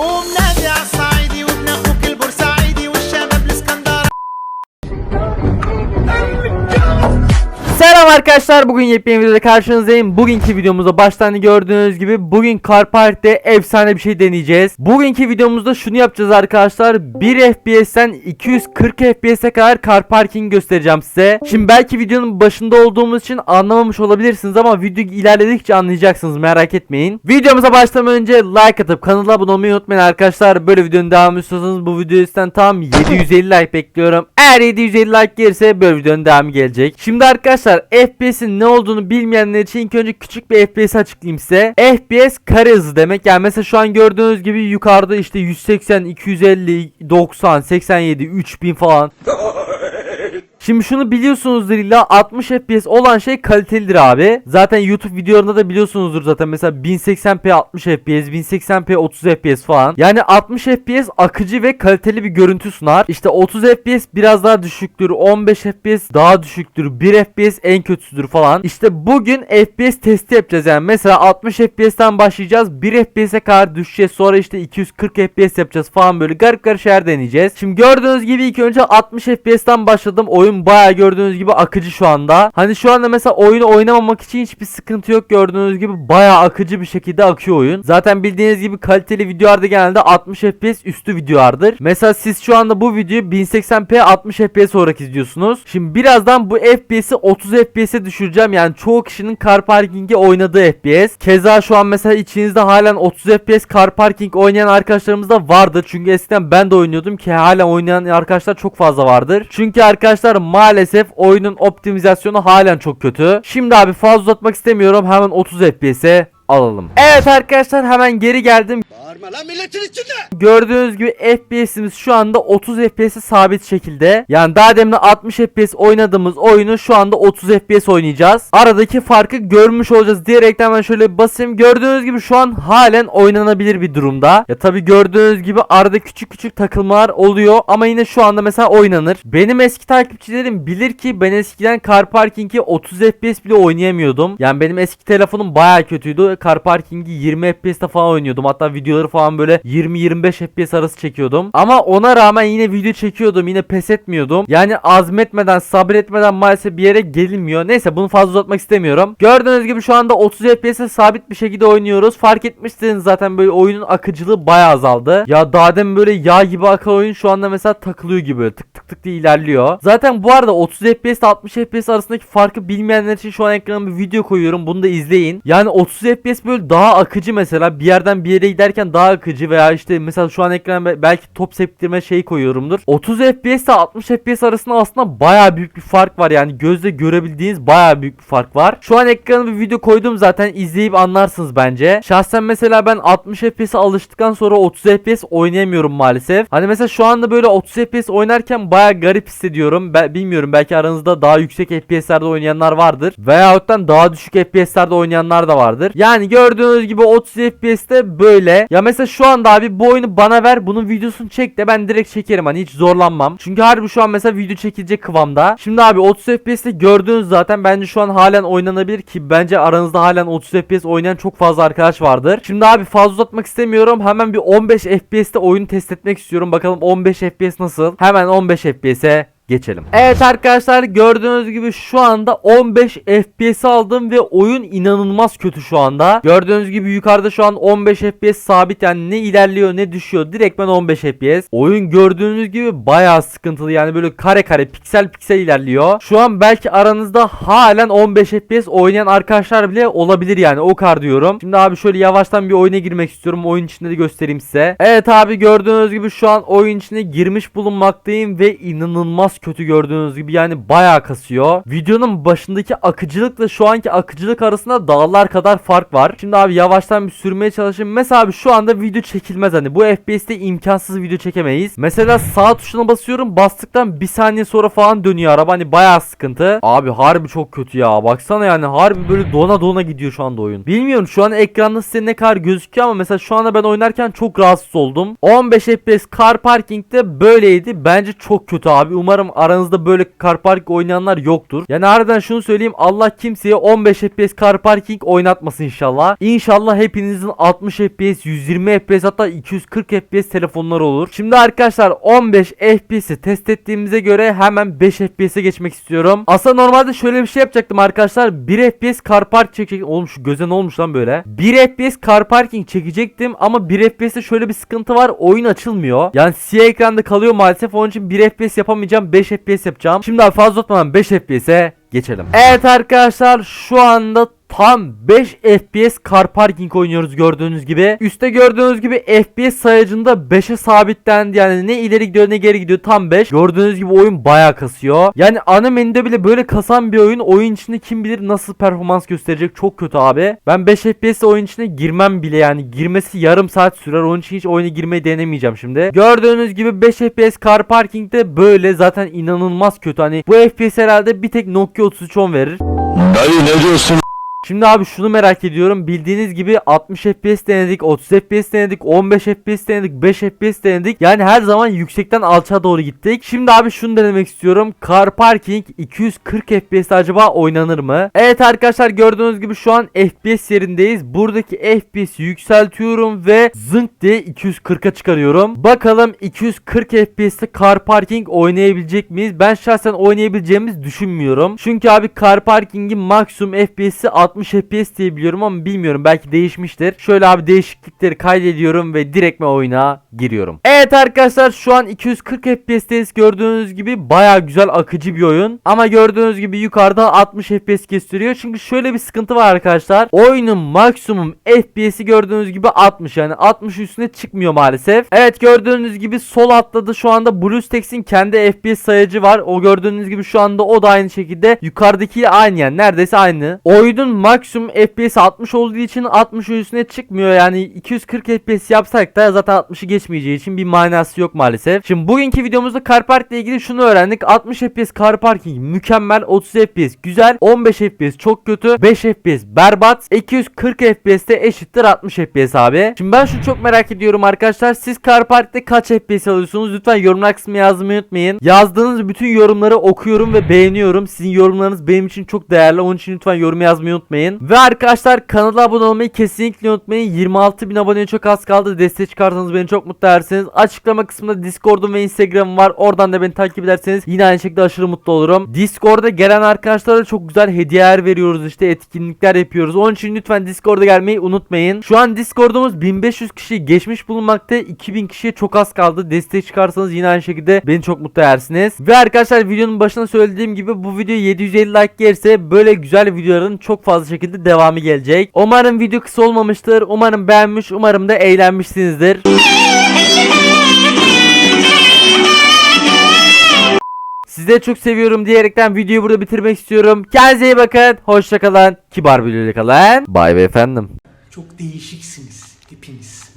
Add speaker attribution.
Speaker 1: Oh, nadie
Speaker 2: Selam arkadaşlar bugün yepyeni videoda karşınızdayım. Bugünkü videomuzda baştan gördüğünüz gibi bugün Car Park'te efsane bir şey deneyeceğiz. Bugünkü videomuzda şunu yapacağız arkadaşlar. 1 FPS'ten 240 FPS'e kadar Car Parking göstereceğim size. Şimdi belki videonun başında olduğumuz için anlamamış olabilirsiniz ama video ilerledikçe anlayacaksınız merak etmeyin. Videomuza başlamadan önce like atıp kanala abone olmayı unutmayın arkadaşlar. Böyle videonun devamı istiyorsanız bu video üstten tam 750 like bekliyorum. Eğer 750 like gelirse böyle videonun devamı gelecek. Şimdi arkadaşlar FPS'in ne olduğunu bilmeyenler için ilk önce küçük bir FPS açıklayayım size. FPS kare hızı demek. Yani mesela şu an gördüğünüz gibi yukarıda işte 180, 250, 90, 87, 3000 falan. Şimdi şunu biliyorsunuzdur illa 60 FPS olan şey kalitelidir abi. Zaten YouTube videolarında da biliyorsunuzdur zaten mesela 1080p 60 FPS, 1080p 30 FPS falan. Yani 60 FPS akıcı ve kaliteli bir görüntü sunar. İşte 30 FPS biraz daha düşüktür, 15 FPS daha düşüktür, 1 FPS en kötüsüdür falan. İşte bugün FPS testi yapacağız yani. Mesela 60 FPS'ten başlayacağız. 1 FPS'e kadar düşeceğiz. Sonra işte 240 FPS yapacağız falan böyle garip garip şeyler deneyeceğiz. Şimdi gördüğünüz gibi ilk önce 60 FPS'ten başladım. Oyun bayağı gördüğünüz gibi akıcı şu anda. Hani şu anda mesela oyunu oynamamak için hiçbir sıkıntı yok. Gördüğünüz gibi bayağı akıcı bir şekilde akıyor oyun. Zaten bildiğiniz gibi kaliteli videolarda genelde 60 FPS üstü videolardır. Mesela siz şu anda bu videoyu 1080p 60 FPS olarak izliyorsunuz. Şimdi birazdan bu FPS'i 30 FPS'e düşüreceğim. Yani çoğu kişinin car parking'e oynadığı FPS. Keza şu an mesela içinizde halen 30 FPS car parking oynayan arkadaşlarımız da vardır. Çünkü eskiden ben de oynuyordum ki hala oynayan arkadaşlar çok fazla vardır. Çünkü arkadaşlar maalesef oyunun optimizasyonu halen çok kötü. Şimdi abi fazla uzatmak istemiyorum. Hemen 30 FPS'e alalım. Evet arkadaşlar hemen geri geldim.
Speaker 3: Bağırma lan milletin içinde.
Speaker 2: Gördüğünüz gibi FPS'imiz şu anda 30 FPS'e sabit şekilde. Yani daha demin 60 FPS oynadığımız oyunu şu anda 30 FPS oynayacağız. Aradaki farkı görmüş olacağız diyerek hemen şöyle bir basayım. Gördüğünüz gibi şu an halen oynanabilir bir durumda. Ya tabi gördüğünüz gibi arada küçük küçük takılmalar oluyor ama yine şu anda mesela oynanır. Benim eski takipçilerim bilir ki ben eskiden Car Parking'i 30 FPS bile oynayamıyordum. Yani benim eski telefonum baya kötüydü. Car Parking'i 20 FPS'te falan oynuyordum. Hatta videoları falan böyle 20-25 FPS arası çekiyordum. Ama ona rağmen yine video çekiyordum. Yine pes etmiyordum. Yani azmetmeden, sabretmeden maalesef bir yere gelinmiyor. Neyse bunu fazla uzatmak istemiyorum. Gördüğünüz gibi şu anda 30 FPS'e sabit bir şekilde oynuyoruz. Fark etmişsiniz zaten böyle oyunun akıcılığı bayağı azaldı. Ya daha demin böyle yağ gibi akan oyun şu anda mesela takılıyor gibi tık tık tık diye ilerliyor. Zaten bu arada 30 FPS ile 60 FPS arasındaki farkı bilmeyenler için şu an ekrana bir video koyuyorum. Bunu da izleyin. Yani 30 FPS böyle daha akıcı mesela bir yerden bir yere giderken daha akıcı veya işte mesela şu an ekrana belki top sektirme şeyi koyuyorumdur. 30 FPS ile 60 FPS arasında aslında baya büyük bir fark var yani gözle görebildiğiniz baya büyük bir fark var. Şu an ekrana bir video koydum zaten izleyip anlarsınız bence. Şahsen mesela ben 60 FPS'e alıştıktan sonra 30 FPS oynayamıyorum maalesef. Hani mesela şu anda böyle 30 FPS oynarken baya garip hissediyorum. Ben bilmiyorum belki aranızda daha yüksek FPS'lerde oynayanlar vardır. Veyahuttan daha düşük FPS'lerde oynayanlar da vardır. Yani gördüğünüz gibi 30 FPS'te böyle. Ya mesela şu anda abi bu oyunu bana ver bunun videosunu çek de ben direkt çekerim hani hiç zorlanmam. Çünkü harbi şu an mesela video çekilecek kıvamda. Şimdi abi 30 FPS'te gördüğünüz zaten bence şu an halen oynanabilir ki bence aranızda halen 30 FPS oynayan çok fazla arkadaş vardır. Şimdi abi fazla uzatmak istemiyorum. Hemen bir 15 FPS'te oyunu test etmek istiyorum. Bakalım 15 FPS nasıl? Hemen 15 FPS'e geçelim. Evet arkadaşlar gördüğünüz gibi şu anda 15 FPS aldım ve oyun inanılmaz kötü şu anda. Gördüğünüz gibi yukarıda şu an 15 FPS sabit yani ne ilerliyor ne düşüyor. Direkt ben 15 FPS. Oyun gördüğünüz gibi bayağı sıkıntılı yani böyle kare kare piksel piksel ilerliyor. Şu an belki aranızda halen 15 FPS oynayan arkadaşlar bile olabilir yani o kadar diyorum. Şimdi abi şöyle yavaştan bir oyuna girmek istiyorum. Oyun içinde de göstereyim size. Evet abi gördüğünüz gibi şu an oyun içine girmiş bulunmaktayım ve inanılmaz kötü gördüğünüz gibi yani bayağı kasıyor. Videonun başındaki akıcılıkla şu anki akıcılık arasında dağlar kadar fark var. Şimdi abi yavaştan bir sürmeye çalışayım. Mesela abi şu anda video çekilmez hani bu FPS'te imkansız video çekemeyiz. Mesela sağ tuşuna basıyorum bastıktan bir saniye sonra falan dönüyor araba hani bayağı sıkıntı. Abi harbi çok kötü ya baksana yani harbi böyle dona dona gidiyor şu anda oyun. Bilmiyorum şu an ekranda size ne kadar gözüküyor ama mesela şu anda ben oynarken çok rahatsız oldum. 15 FPS car parking'de böyleydi. Bence çok kötü abi. Umarım eminim aranızda böyle car park oynayanlar yoktur. Yani harbiden şunu söyleyeyim Allah kimseye 15 FPS car parking oynatmasın inşallah. İnşallah hepinizin 60 FPS, 120 FPS hatta 240 FPS telefonları olur. Şimdi arkadaşlar 15 FPS'i test ettiğimize göre hemen 5 FPS'e geçmek istiyorum. Aslında normalde şöyle bir şey yapacaktım arkadaşlar. 1 FPS car park çekecek. Oğlum şu göze ne olmuş lan böyle? 1 FPS car parking çekecektim ama 1 FPS'te şöyle bir sıkıntı var. Oyun açılmıyor. Yani siyah ekranda kalıyor maalesef. Onun için 1 FPS yapamayacağım. 5 FPS yapacağım. Şimdi abi fazla tutmadan 5 FPS'e geçelim. Evet arkadaşlar şu anda tam 5 FPS car parking oynuyoruz gördüğünüz gibi. Üste gördüğünüz gibi FPS sayacında 5'e sabitlendi. Yani ne ileri gidiyor ne geri gidiyor tam 5. Gördüğünüz gibi oyun bayağı kasıyor. Yani ana menüde bile böyle kasan bir oyun. Oyun içinde kim bilir nasıl performans gösterecek çok kötü abi. Ben 5 FPS oyun içine girmem bile yani. Girmesi yarım saat sürer. Onun için hiç oyuna girmeyi denemeyeceğim şimdi. Gördüğünüz gibi 5 FPS car parking'de böyle zaten inanılmaz kötü. Hani bu FPS herhalde bir tek Nokia 3310 verir.
Speaker 3: Dayı ne diyorsun?
Speaker 2: Şimdi abi şunu merak ediyorum. Bildiğiniz gibi 60 FPS denedik, 30 FPS denedik, 15 FPS denedik, 5 FPS denedik. Yani her zaman yüksekten alçağa doğru gittik. Şimdi abi şunu denemek istiyorum. Car Parking 240 FPS acaba oynanır mı? Evet arkadaşlar gördüğünüz gibi şu an FPS yerindeyiz. Buradaki FPS'i yükseltiyorum ve zınk diye 240'a çıkarıyorum. Bakalım 240 FPS'te Car Parking oynayabilecek miyiz? Ben şahsen oynayabileceğimizi düşünmüyorum. Çünkü abi Car Parking'in maksimum FPS'i 60 FPS diye biliyorum ama bilmiyorum belki değişmiştir. Şöyle abi değişiklikleri kaydediyorum ve direkt mi oyuna giriyorum. Evet arkadaşlar şu an 240 FPS'teyiz gördüğünüz gibi baya güzel akıcı bir oyun. Ama gördüğünüz gibi yukarıda 60 FPS gösteriyor. Çünkü şöyle bir sıkıntı var arkadaşlar. Oyunun maksimum FPS'i gördüğünüz gibi 60 yani 60 üstüne çıkmıyor maalesef. Evet gördüğünüz gibi sol altta da şu anda BlueStacks'in kendi FPS sayacı var. O gördüğünüz gibi şu anda o da aynı şekilde yukarıdaki aynı yani neredeyse aynı. Oyunun maksimum FPS 60 olduğu için 60 üstüne çıkmıyor yani 240 FPS yapsak da zaten 60'ı geçmeyeceği için bir manası yok maalesef. Şimdi bugünkü videomuzda car park ile ilgili şunu öğrendik. 60 FPS car parking mükemmel, 30 FPS güzel, 15 FPS çok kötü, 5 FPS berbat, 240 FPS de eşittir 60 FPS abi. Şimdi ben şunu çok merak ediyorum arkadaşlar. Siz car park'te kaç FPS alıyorsunuz? Lütfen yorumlar kısmına yazmayı unutmayın. Yazdığınız bütün yorumları okuyorum ve beğeniyorum. Sizin yorumlarınız benim için çok değerli. Onun için lütfen yorum yazmayı unutmayın. Ve arkadaşlar kanala abone olmayı kesinlikle unutmayın. 26 bin aboneye çok az kaldı. Destek çıkarsanız beni çok mutlu edersiniz. Açıklama kısmında Discord'um ve Instagram'ım var. Oradan da beni takip ederseniz yine aynı şekilde aşırı mutlu olurum. Discord'a gelen arkadaşlara çok güzel hediyeler veriyoruz işte etkinlikler yapıyoruz. Onun için lütfen Discord'a gelmeyi unutmayın. Şu an Discord'umuz 1500 kişi geçmiş bulunmakta. 2000 kişiye çok az kaldı. Destek çıkarsanız yine aynı şekilde beni çok mutlu edersiniz. Ve arkadaşlar videonun başında söylediğim gibi bu video 750 like gelirse böyle güzel videoların çok fazla şekilde devamı gelecek. Umarım video kısa olmamıştır. Umarım beğenmiş, umarım da eğlenmişsinizdir. Sizleri çok seviyorum diyerekten videoyu burada bitirmek istiyorum. Kendinize iyi bakın. Hoşçakalın. Kibar bir kalın. Bay bay efendim.
Speaker 4: Çok değişiksiniz hepiniz.